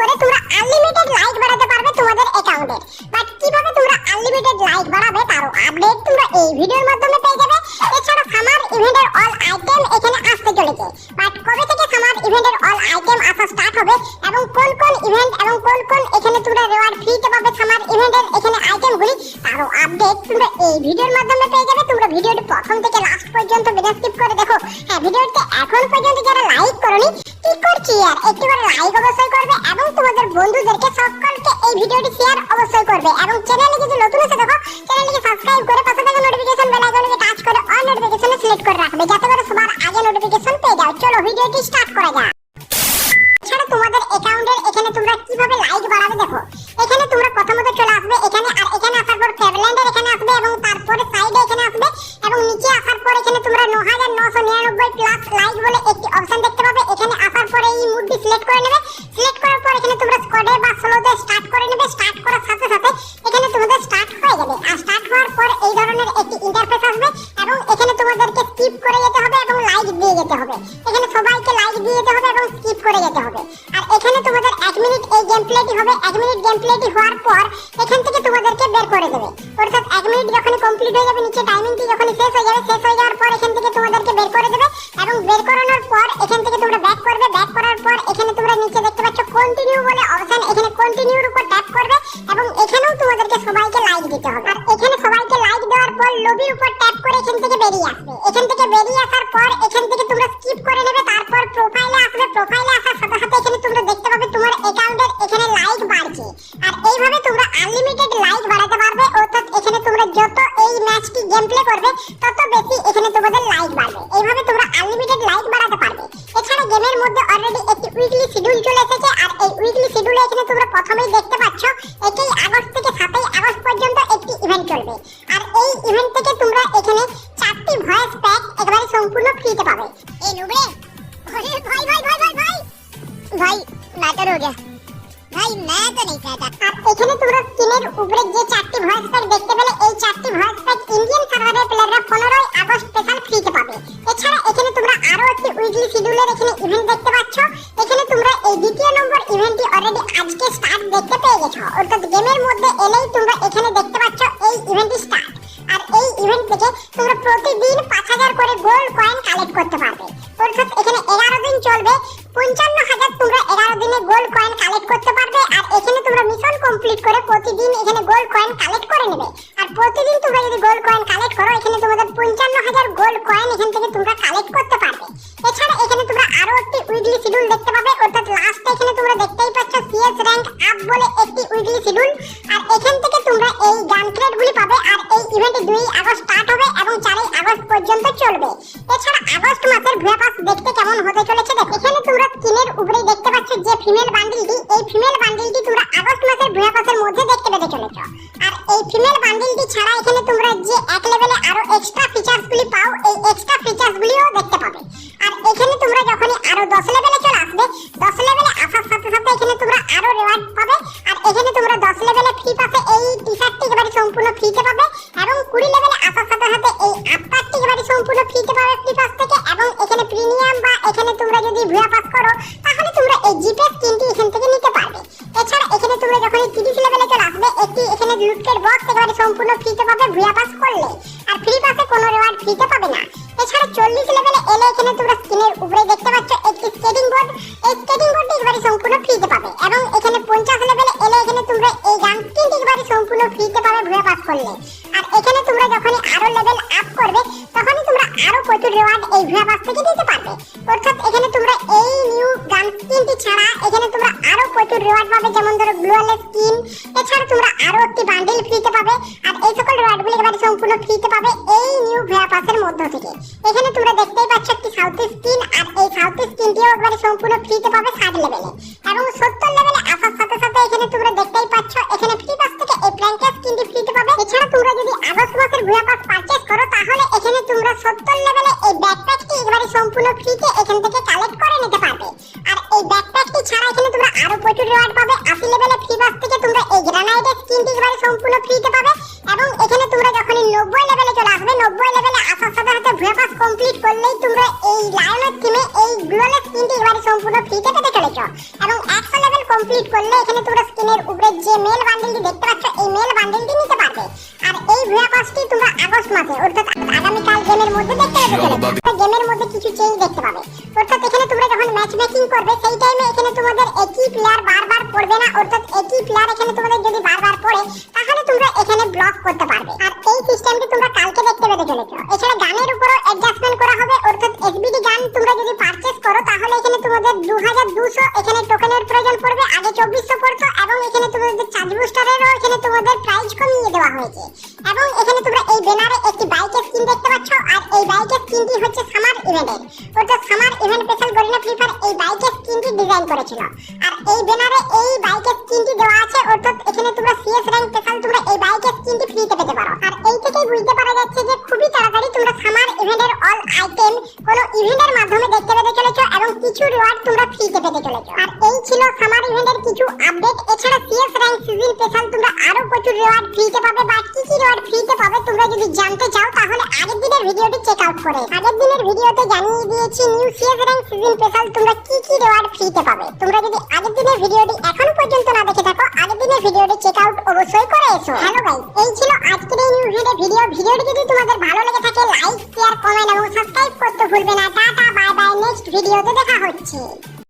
করে তোমরা unlimited like বাড়াতে পারবে তোমাদের অ্যাকাউন্টে বাট কীভাবে তোমরা আনলিমিটেড লাইক বাড়াবে তারও আপডেট তোমরা এই ভিডিওর মাধ্যমে পেয়ে যাবে। এছাড়া সামার ইভেন্টের অল আইটেম এখানে আসতে চলেছে। বাট কবে থেকে সামার ইভেন্টের অল আইটেম আসা স্টার্ট হবে এবং কোন কোন ইভেন্ট এবং কোন কোন এখানে তোমরা রিওয়ার্ড ফ্রিতে পাবে সামার ইভেন্টের এখানে আইটেমগুলি তারও আপডেট তোমরা এই ভিডিওর মাধ্যমে পেয়ে যাবে। তোমরা ভিডিওটি প্রথম থেকে লাস্ট পর্যন্ত বিনা স্কিপ করে দেখো। হ্যাঁ ভিডিওতে এখন পর্যন্ত যারা লাইক করনি কি করছি আর? একটু করে লাইক অবশ্যই করবে এবং তোমাদের বন্ধুদেরকে সকলকে এই ভিডিওটি শেয়ার অবশ্যই করবে এবং চ্যানেলে যদি নতুন এসে দেখো চ্যানেলটিকে সাবস্ক্রাইব করে পাশে থাকা নোটিফিকেশন বেল আইকনকে টাচ করে অল নোটিফিকেশনে সিলেক্ট করে রাখবে যাতে করে সবার আগে নোটিফিকেশন পেয়ে যাও। চলো ভিডিওটি স্টার্ট করা যাক। তোমাদের অ্যাকাউন্টের এখানে তোমরা সিলেক্ট করে নেবে। সিলেক্ট করার পর এখানে তোমরা স্কোয়াডে বা স্লোতে স্টার্ট করে নেবে। স্টার্ট করার সাথে সাথে এখানে তোমাদের স্টার্ট হয়ে যাবে। আর স্টার্ট হওয়ার পর এই ধরনের একটি ইন্টারফেস আসবে এবং এখানে তোমাদেরকে স্কিপ করে যেতে হবে এবং লাইক দিয়ে যেতে হবে। এখানে সবাইকে লাইক দিয়ে যেতে হবে এবং স্কিপ করে যেতে হবে। আর এখানে তোমাদের এক মিনিট এই গেম প্লেটি হবে। এক মিনিট গেম প্লেটি হওয়ার পর এখান থেকে তোমাদেরকে বের করে দেবে। অর্থাৎ এক মিনিট যখন কমপ্লিট হয়ে যাবে, নিচে টাইমিংটি যখন শেষ হয়ে যাবে, শেষ হয়ে যাওয়ার পর এখান থেকে তোমাদেরকে বের করে দেবে। দিতে হবে। আর এখানে সবাইকে লাইক দেওয়ার পর লবির উপর ট্যাপ করে এখান থেকে বেরিয়ে আসবে। এখান থেকে বেরিয়ে আসার পর এখান থেকে তোমরা স্কিপ করে নেবে, তারপর প্রোফাইলে আসবে। প্রোফাইলে আসার সাথে সাথে এখানে তোমরা দেখতে পাবে তোমার অ্যাকাউন্টের এখানে লাইক বাড়ছে। আর এইভাবে তোমরা আনলিমিটেড লাইক বাড়াতে পারবে, অর্থাৎ এখানে তোমরা যত এই ম্যাচটি গেম প্লে করবে, তত বেশি এখানে তোমাদের লাইক বাড়বে। এইভাবে তোমরা আনলিমিটেড লাইক বাড়াতে পারবে। এছাড়া গেমের মধ্যে অলরেডি একটি উইকলি শিডিউল চলে এসেছে, আর এই উইকলি শিডিউলে এখানে তোমরা প্রথমেই দেখতে अरे भाई भाई भाई भाई भाई भाई मैटर हो गया ভাই मैं तो नहीं चाहता আর এখানে তোমরা স্ক্রিনের উপরে যে চারটি ভয়েস প্যাক দেখতে পেলে এই চারটি ভয়েস প্যাক ইন্ডিয়ান সার্ভারের প্লেয়াররা 15 আগস্ট স্পেশাল ফ্রিতে পাবে এছাড়া এখানে তোমরা আরো একটি উইকলি শিডিউলের এখানে ইভেন্ট দেখতে পাচ্ছ এখানে তোমরা এই দ্বিতীয় নম্বর ইভেন্টটি অলরেডি আজকে স্টার্ট দেখতে পেয়ে গেছো অর্থাৎ গেমের মধ্যে এলেই তোমরা এখানে দেখতে পাচ্ছ এই ইভেন্টটি স্টার্ট আর এই ইভেন্ট থেকে তোমরা প্রতিদিন পাঁচ হাজার করে গোল্ড কয়েন কালেক্ট করতে পারবে অর্থাৎ এখানে এগারো দিন চলবে। পঞ্চান্ন হাজার তোমরা এগারো দিনে গোল্ড কয়েন কালেক্ট করতে পারবে, আর এখানে তোমরা মিশন কমপ্লিট করে প্রতিদিন এখানে গোল্ড কয়েন কালেক্ট করে নেবে। আর প্রতিদিন তোমরা যদি গোল্ড কয়েন কালেক্ট করো, এখানে তোমাদের পঞ্চান্ন হাজার গোল্ড কয়েন এখান থেকে তোমরা কালেক্ট করতে পারবে। এছাড়া এখানে তোমরা আরও একটি উইকলি শিডিউল দেখতে পাবে, অর্থাৎ লাস্টে এখানে তোমরা দেখতেই পাচ্ছ সিএস র্যাঙ্ক আপ বলে একটি উইকলি শিডিউল আর এখান থেকে তোমরা এই গান ক্রেডগুলি পাবে, আর এই ইভেন্ট দুই আগস্ট স্টার্ট হবে এবং চারই আগস্ট পর্যন্ত চলবে। এছাড়া আগস্ট মাসের ভুয়া পাস দেখতে কেমন হতে চলেছে দেখো। এখানে তোমরা স্ক্রিনের উপরেই দেখতে পাচ্ছ যে ফিমেল বান্ডিলটি এই ফিমেল বান্ডিলটি তোমরা আগস্ট মাসের ভুয়া পাসের মধ্যে দেখতে পেতে চলেছ। আর এই ফিমেল বান্ডিলটি ছাড়া এখানে তোমরা যে এক লেভেলে আরও এক্সট্রা ফিচারস গুলি পাও, এই এক্সট্রা ফিচারস গুলিও দেখতে পাবে। আর এখানে তোমরা যখনই আরও 10 লেভেলে চলে আসবে 10 লেভেলে আসার সাথে সাথে এখানে তোমরা আরও রিওয়ার্ড সম্পূর্ণ ফ্রিতে পাবে ফ্রি পাস থেকে এবং এখানে প্রিমিয়াম বা এখানে তোমরা যদি ভুয়া পাস করো, তাহলে তোমরা এই জিপে স্কিনটি এখান থেকে নিতে পারবে। এছাড়া এখানে তোমরা যখন 30 লেভেলে চলে আসবে, একটি এখানে লুটের বক্স একেবারে সম্পূর্ণ ফ্রিতে পাবে ভুয়া পাস করলে। আর ফ্রি পাসে কোনো রিওয়ার্ড ফ্রিতে পাবে না। এছাড়া চল্লিশ লেভেলে এলে এখানে তোমরা স্ক্রিনের উপরে দেখতে পাচ্ছ একটি স্কেটিং বোর্ড এই স্কেটিং বোর্ডটি একেবারে সম্পূর্ণ ফ্রিতে পাবে এবং এখানে পঞ্চাশ লেভেলে এলে এখানে তোমরা এই গান স্কিনটি একেবারে সম্পূর্ণ ফ্রিতে পাবে ভুয়া পাস করলে। আর এখানে তোমরা যখনই আরও লেভেল রিওয়ার্ড এই ভুয়া থেকে পারবে। অর্থাৎ এখানে তোমরা এই নিউ গান স্কিনটি ছাড়া এখানে তোমরা আরও প্রচুর রিওয়ার্ড পাবে, যেমন ধরো গ্লোয়াল স্কিন এছাড়া তোমরা আরও একটি বান্ডেল ফ্রিতে পাবে, আর এই সকল রিওয়ার্ডগুলো একেবারে সম্পূর্ণ ফ্রিতে পাবে এই নিউ ভুয়া পাসের মধ্য থেকে। এখানে তোমরা দেখতেই পাচ্ছ একটি সাউথ স্কিন আর এই সাউথ স্কিনটিও একবারে সম্পূর্ণ ফ্রিতে পাবে ষাট লেভেলে তোমরা সত্তর লেভেলে এই ব্যাকপ্যাকটি একেবারে সম্পূর্ণ ফ্রিতে এখান থেকে কালেক্ট করে নিতে পারবে। আর এই ব্যাকপ্যাকটি ছাড়া এখানে তোমরা আরও প্রচুর রিওয়ার্ড পাবে। আশি লেভেলে ফ্রি পাস থেকে তোমরা এই গ্রানাইটের স্কিনটি একেবারে সম্পূর্ণ ফ্রিতে পাবে এবং এখানে তোমরা যখনই নব্বই লেভেলে চলে আসবে, নব্বই লেভেলে আসার সাথে সাথে ভুয়া পাস কমপ্লিট করলেই তোমরা এই লায়নের টিমে এই গ্লোয়ালের স্কিনটি একেবারে সম্পূর্ণ ফ্রিতে পেতে চলেছ। এবং একশো লেভেল কমপ্লিট করলে এখানে তোমরা যে মেল বান্ডেলটি দেখতে পাচ্ছ এই মেল বান্ডেলটি নিতে পারবে। আর এই ভুয়া পাসটি তোমরা আগস্ট মাসে অর্থাৎ আগামীকাল গেমের মধ্যে দেখতে পাবে গেমের মধ্যে কিছু চেঞ্জ দেখতে পাবে। অর্থাৎ এখানে তোমরা যখন ম্যাচ মেকিং করবে সেই টাইমে এখানে তোমাদের একই প্লেয়ার বারবার পড়বে না অর্থাৎ একই প্লেয়ার এখানে তোমাদের যদি বারবার পড়ে তাহলে তোমরা এখানে ব্লক করতে পারবে। আর এই সিস্টেমটি তোমরা কালকে দেখতে পেতে চলেছো। এছাড়া গানের উপরও অ্যাডজাস্টমেন্ট করা হবে অর্থাৎ এসবিডি গান তোমরা যদি পারচেজ করো তাহলে এখানে তোমাদের দু হাজার দুশো এখানে টোকেনের প্রয়োজন পড়বে আগে চব্বিশশো পড়তো এবং এখানে তোমাদের চার্জ এখানে তোমাদের প্রাইস কমিয়ে দেওয়া হয়েছে। এবং এখানে তোমরা এই ব্যানারে একটি বাইকের স্কিন দেখতে পাচ্ছ, আর এই বাইকের স্কিনটি হচ্ছে সামার ইভেন্টের অর্থাৎ summer event special gorilla free fire এই বাইকের স্কিনটি ডিজাইন করেছিল। আর এই ব্যানারে এই বাইকের স্কিনটি দেওয়া আছে, অর্থাৎ এখানে তোমরা সিএস র্যাঙ্ক স্পেশাল বুঝতে যাচ্ছে যে খুবই তাড়াতাড়ি তোমরা সামার ইভেন্টের অল আইটেম কোনো ইভেন্টের মাধ্যমে দেখতে পেতে চলেছো এবং কিছু রিওয়ার্ড তোমরা ফ্রিতে পেতে চলেছো। আর এই ছিল সামার ইভেন্টের কিছু আপডেট এছাড়া সিএস র্যাঙ্ক সিজন স্পেশাল তোমরা আরও প্রচুর রিওয়ার্ড ফ্রিতে পাবে বা কি কি রিওয়ার্ড ফ্রিতে পাবে তোমরা যদি জানতে চাও তাহলে আগের দিনের ভিডিওটি চেক আউট করে আগের দিনের ভিডিওতে জানিয়ে দিয়েছি new CS rank season special তোমরা কি কি রিওয়ার্ড ফ্রিতে পাবে। তোমরা যদি আগের দিনের ভিডিওটি এখনও পর্যন্ত না দেখে থাকো, আগের দিনের ভিডিওটি চেক আউট অবশ্যই করে এসো। হ্যালো গাইস এই ছিল আজকের ভিডিও ভিডিও ভিডিওটি যদি তোমাদের ভালো লেগে থাকে লাইক শেয়ার কমেন্ট এবং সাবস্ক্রাইব করতে ভুলবে না। টাটা বাই বাই নেক্সট ভিডিওতে দেখা হচ্ছে।